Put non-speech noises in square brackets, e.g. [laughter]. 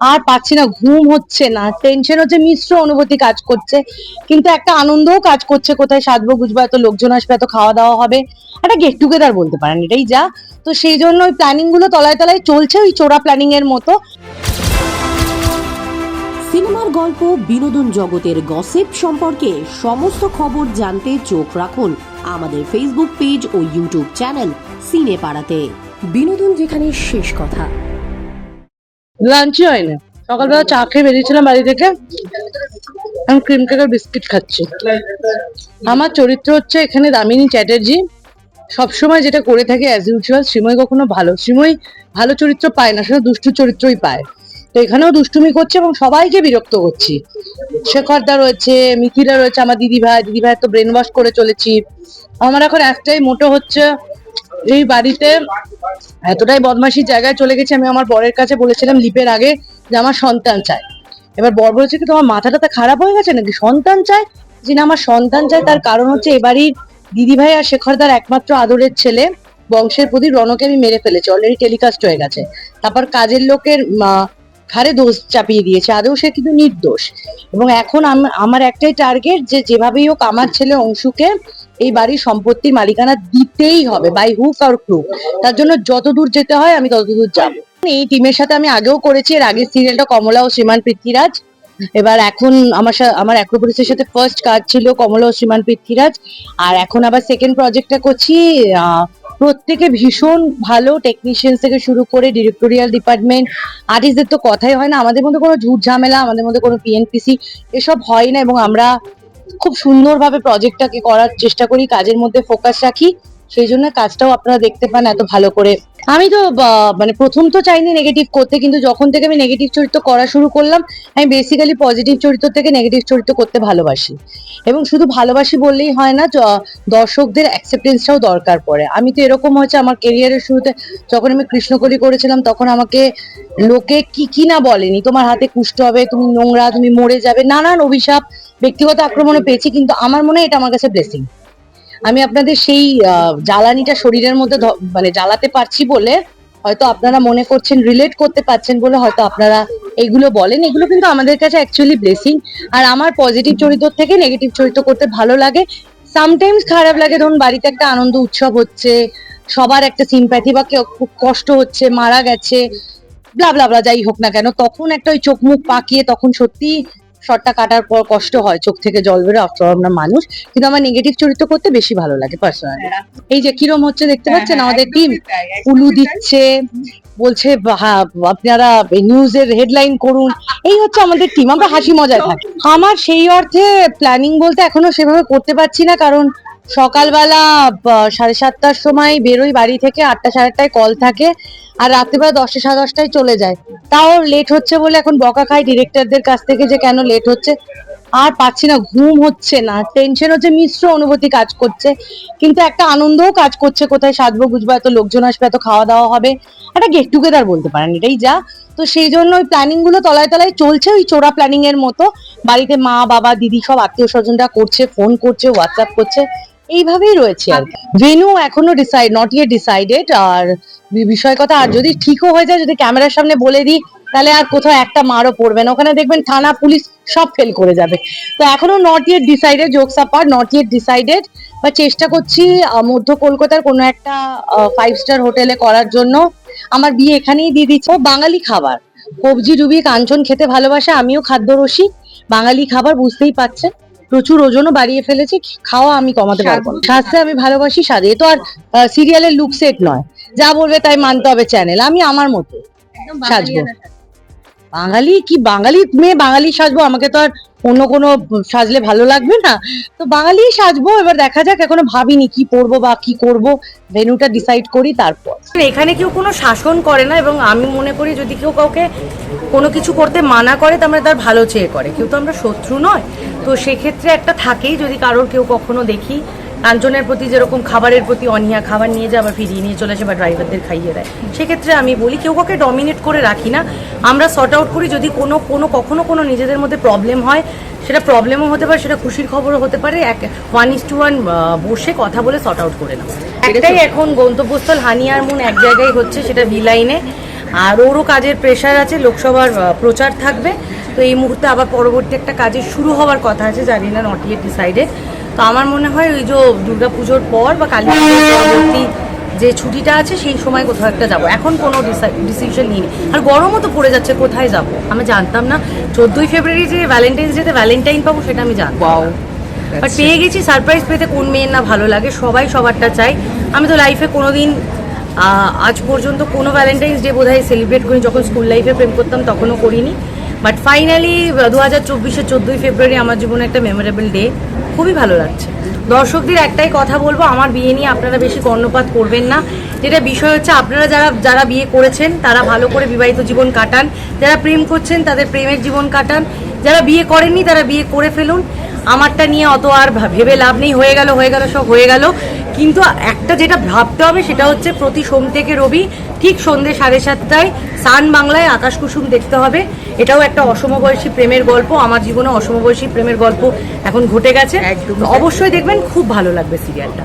আর পাচ্ছি না, ঘুম হচ্ছে না টেনশন হচ্ছে, মিশ্র অনুভূতি কাজ করছে। কিন্তু একটা আনন্দও কাজ করছে কোথায়? সাজবো বুঝব, এত লোকজন আসবে, এত খাওয়া দাওয়া হবে। একটা গেট টুগেদার বলতে পারেন, এটাই যা। তো সেই জন্য ওই প্ল্যানিংগুলো তলায় তলায় চলছে, ওই চোরা প্ল্যানিং এর মতো। সিনেমার গল্প, বিনোদন জগতের গসিপ সম্পর্কে সমস্ত খবর জানতে চোখ রাখুন আমাদের ফেসবুক পেজ ও ইউটিউব চ্যানেল সিনে পাড়াতে বিনোদন যেখানে শেষ কথা। লাঞ্চই হয় না সকালবেলা চা খেয়ে বেরিয়েছিলাম বাড়ি থেকে। আমি ক্রিম কেকের বিস্কিট খাচ্ছি। আমার চরিত্র হচ্ছে এখানে দামিনী চ্যাটার্জি। সবসময় যেটা করে থাকে অ্যাজ ইউজুয়াল শ্রীময় কখনো ভালো শ্রীময় ভালো চরিত্র পায় না, সেটা দুষ্টু চরিত্রই পায়। তো এখানেও দুষ্টুমি করছে এবং সবাইকে বিরক্ত করছি। শেখরদা রয়েছে, মিথিলা রয়েছে, আমার দিদি ভাই দিদি ভাই তো ব্রেন ওয়াশ করে চলেছি। আমার এখন একটাই মোটো হচ্ছে এই বাড়িতে এতটাই বদমাশি জায়গায় চলে গেছে, আমি আমার বরের কাছে বলেছিলাম লিপের আগে যে আমার সন্তান চাই এবার বর বলেছে কি, তোমার মাথাটা তো খারাপ হয়ে গেছে নাকি? সন্তান চাই যে না, আমার সন্তান চাই তার কারণ হচ্ছে এবারই দিদিভাই আর শেখরদার একমাত্র আদরের ছেলে, বংশের প্রতি রণকে আমি মেরে ফেলেছি অলরেডি টেলিকাস্ট হয়ে গেছে। তারপর কাজের লোকের ঘাড়ে দোষ চাপিয়ে দিয়েছে, আদৌ সে কিন্তু নির্দোষ। এবং এখন আম- আমার একটাই টার্গেট যে যেভাবেই হোক, আমার ছেলে অংশুকে এই বাড়ির সম্পত্তির মালিকানা দিতেই হবে বাই হুক আর ক্রুক তার জন্য যত দূর যেতে হয় আমি তত দূর যাব। এই টিমের সাথে আমি আগেও করেছি, এর আগের সিরিয়ালটা কমলা ও শ্রীমান পৃথ্বীরাজ। এবার এখন আমার আমার অ্যাক্রোপলিসের সাথে ফার্স্ট কাজ ছিল কমলা ও শ্রীমান পৃথ্বীরাজ। আর এখন আবার সেকেন্ড প্রজেক্টটা করছি প্রত্যেকে ভীষণ ভালো টেকনিশিয়ান থেকে শুরু করে ডিরেক্টোরিয়াল ডিপার্টমেন্ট আর্টিস্টদের তো কথাই হয় না, আমাদের মধ্যে কোনো ঝুট ঝামেলা, আমাদের মধ্যে কোনো পিএনপিসি এসব হয় না এবং আমরা খুব সুন্দরভাবে প্রজেক্টটাকে করার চেষ্টা করি কাজের মধ্যে ফোকাস রাখি। সেই জন্য কাজটাও আপনারা দেখতে পান এত ভালো করে। আমি তো মানে প্রথম তো চাইনি নেগেটিভ করতে, কিন্তু যখন থেকে আমি নেগেটিভ চরিত্র করা শুরু করলাম, আমি বেসিক্যালি পজিটিভ চরিত্র থেকে নেগেটিভ চরিত্র করতে ভালোবাসি। এবং শুধু ভালোবাসি বললেই হয় না দর্শকদের অ্যাকসেপ্টেন্সটাও দরকার পড়ে। আমি তো এরকম হয়েছে আমার কেরিয়ারের শুরুতে, যখন আমি কৃষ্ণকলি করেছিলাম, তখন আমাকে লোকে কি কি না বলেনি, তোমার হাতে কুষ্ঠ হবে, তুমি নোংরা, তুমি মরে যাবে। নানান অভিশাপ, ব্যক্তিগত আক্রমণও পেয়েছি, কিন্তু আমার মনে হয় এটা আমার কাছে ব্লেসিং আমি আপনাদের সেই জ্বালানিটা শরীরের মধ্যে মানে জ্বালাতে পারছি বলে হয়তো আপনারা মনে করছেন রিলেট করতে পারছেন বলে হয়তো আপনারা এগুলো বলেন। এগুলো কিন্তু আমাদের কাছে অ্যাকচুয়ালি ব্লেসিং আর আমার পজিটিভ চরিত্র থেকে নেগেটিভ চরিত্র করতে ভালো লাগে। সামটাইমস খারাপ লাগে, ধরুন বাড়িতে একটা আনন্দ উৎসব হচ্ছে, সবার একটা সিম্প্যাথি বা কেউ খুব কষ্ট হচ্ছে, মারা গেছে ব্লা ব্লা ব্লা যাই হোক না কেন, তখন একটা ওই চোখ মুখ পাকিয়ে তখন সত্যি শটটা কাটার পর কষ্ট হয় চোখ থেকে জল বেরো আফটার আমরা মানুষ। কিন্তু আমার নেগেটিভ চরিত্র করতে বেশি ভালো লাগে পার্সোনালি এই যে কিরম হচ্ছে দেখতে পাচ্ছেন? আমাদের টিম উলু দিচ্ছে বলছে আপনারা আপনারা নিউজের হেডলাইন করুন। এই হচ্ছে আমাদের টিম আমরা হাসি মজায় থাকি। [laughs] আমার সেই অর্থে প্ল্যানিং বলতে এখনও সেভাবে করতে পারছি না কারণ সকালবেলা সাড়ে সাতটার সময় বেরোই বাড়ি থেকে, আটটা সাড়ে আটটায় কল থাকে আর রাত্রিবেলা দশটা সাড়ে দশটায় চলে যায়। তাও লেট হচ্ছে বলে এখন বকা খাই ডিরেক্টরদের কাছ থেকে যে কেন লেট হচ্ছে। আর পাচ্ছি না, ঘুম হচ্ছে না টেনশন হচ্ছে, মিশ্র অনুভূতি কাজ করছে। কিন্তু একটা আনন্দও কাজ করছে কোথায় সাজবো বুঝব, এত লোকজন আসবে, এত খাওয়া দাওয়া হবে। একটা গেট টুগেদার বলতে পারেন, এটাই যা। তো সেই জন্য ওই প্ল্যানিংগুলো তলায় তলায় চলছে, ওই চোরা প্ল্যানিং এর মতো। বাড়িতে মা, বাবা, দিদি সব আত্মীয় স্বজনরা করছে ফোন করছে হোয়াটসঅ্যাপ করছে। এইভাবেই রয়েছে আর ভেনু এখনও ডিসাইড নট ইয়ে ডিসাইডেড আর বিষয় কথা, আর যদি ঠিকও হয়ে যায়, যদি ক্যামেরার সামনে বলে দিই, তাহলে আর কোথাও একটা মারও পড়বে না। ওখানে দেখবেন থানা, পুলিশ সব ফেল করে যাবে। তো এখনও not yet decided jokes apart not yet decided বা চেষ্টা করছি মধ্য কলকাতার কোনো একটা ফাইভ স্টার হোটেলে করার জন্য। আমার বিয়ে এখানেই দিয়ে দিচ্ছে। বাঙালি খাবার। কবজি ডুবি কাঞ্চন খেতে ভালোবাসে, আমিও খাদ্য রসিক বাঙালি খাবার বুঝতেই পাচ্ছেন প্রচুর ওজনও বাড়িয়ে ফেলেছি খাওয়া আমি কমাতে পারব না। স্বাস্থ্যে আমি ভালোবাসি স্বাদে। এ তো আর সিরিয়ালের লুক সেট নয়। যা বলবে তাই মানতে হবে চ্যানেল আমি আমার মতো। সাজবো। বাঙালি কি বাঙালি মেয়ে বাঙালি সাজবো? আমাকে তো আর অন্য কোনো সাজলে ভালো লাগবে না। তো বাঙালি সাজবো এবার দেখা যাক এখনও ভাবিনি কি পরবো বা কি করব। ভেনুটা ডিসাইড করি তারপর। এখানে কেউ কোনো শাসন করে না এবং আমি মনে করি যদি কেউ কাউকে কোনো কিছু করতে মানা করে মানে তার ভালো চেয়ে করে। কেউ তো আমরা শত্রু নয়। তো সেক্ষেত্রে একটা থাকেই যদি কারোর কেউ কখনো দেখি কাঞ্চনের প্রতি যেরকম খাবারের প্রতি অনীহা খাবার নিয়ে যায় আবার ফিরিয়ে নিয়ে চলে আসে বা ড্রাইভারদের খাইয়ে দেয়। সেক্ষেত্রে আমি বলি কেউ কাউকে ডমিনেট করে রাখি না। আমরা সর্ট আউট করি যদি কোনো কোনো কখনো কোনো নিজেদের মধ্যে প্রবলেম হয় সেটা প্রবলেমও হতে পারে সেটা খুশির খবরও হতে পারে। এক ওয়ান ইস টু ওয়ান বসে কথা বলে সর্ট আউট করে নাও। একটাই এখন গন্তব্যস্থল হানিয়ার মুন এক জায়গায় হচ্ছে সেটা ভি লাইনে আর ওরও কাজের প্রেশার আছে লোকসভার প্রচার থাকবে। তো এই মুহূর্তে আবার পরবর্তী একটা কাজের শুরু হওয়ার কথা আছে জানি না নট ইয়েট ডিসাইডেড তো আমার মনে হয় ওই যে দুর্গা পুজোর পর বা কালী পুজোর পরবর্তী যে ছুটিটা আছে সেই সময় কোথাও একটা যাব। এখন কোনো ডিসিশন নিইনি। আর গরমও তো পড়ে যাচ্ছে কোথায় যাব? আমি জানতাম না। চোদ্দোই ফেব্রুয়ারি যে ভ্যালেন্টাইন্স ডেতে ভ্যালেন্টাইন পাবো সেটা আমি জানতাম। বাট পেয়ে গেছি সারপ্রাইজ পেতে কোন মেয়ের না ভালো লাগে সবাই সবারটা চাই। আমি তো লাইফে কোনোদিন আজ পর্যন্ত কোনো ভ্যালেন্টাইন্স ডে বোধহয় সেলিব্রেট করি যখন স্কুল লাইফে প্রেম করতাম তখনও করিনি। বাট ফাইনালি দু হাজার চব্বিশে চোদ্দোই ফেব্রুয়ারি আমার জীবনে একটা মেমোরেবল ডে খুবই ভালো লাগছে। দর্শকদের একটাই কথা বলব, আমার বিয়ে নিয়ে আপনারা বেশি কর্ণপাত করবেন না। যেটা বিষয় হচ্ছে, আপনারা যারা যারা বিয়ে করেছেন, তারা ভালো করে বিবাহিত জীবন কাটান। যারা প্রেম করছেন, তাদের প্রেমের জীবন কাটান। যারা বিয়ে করেননি, তারা বিয়ে করে ফেলুন। আমারটা নিয়ে অত আর ভেবে লাভ নেই। হয়ে গেল হয়ে গেল, সব হয়ে গেল। কিন্তু একটা যেটা ভাবতে হবে, সেটা হচ্ছে, প্রতি সোম থেকে রবি, ঠিক সন্ধ্যে সাড়ে সাতটায়, সান বাংলায় আকাশ কুসুম দেখতে হবে। এটাও একটা অসমবয়সী প্রেমের গল্প আমার জীবনে অসমবয়সী প্রেমের গল্প এখন ঘটে গেছে। অবশ্যই দেখবেন খুব ভালো লাগবে সিরিয়ালটা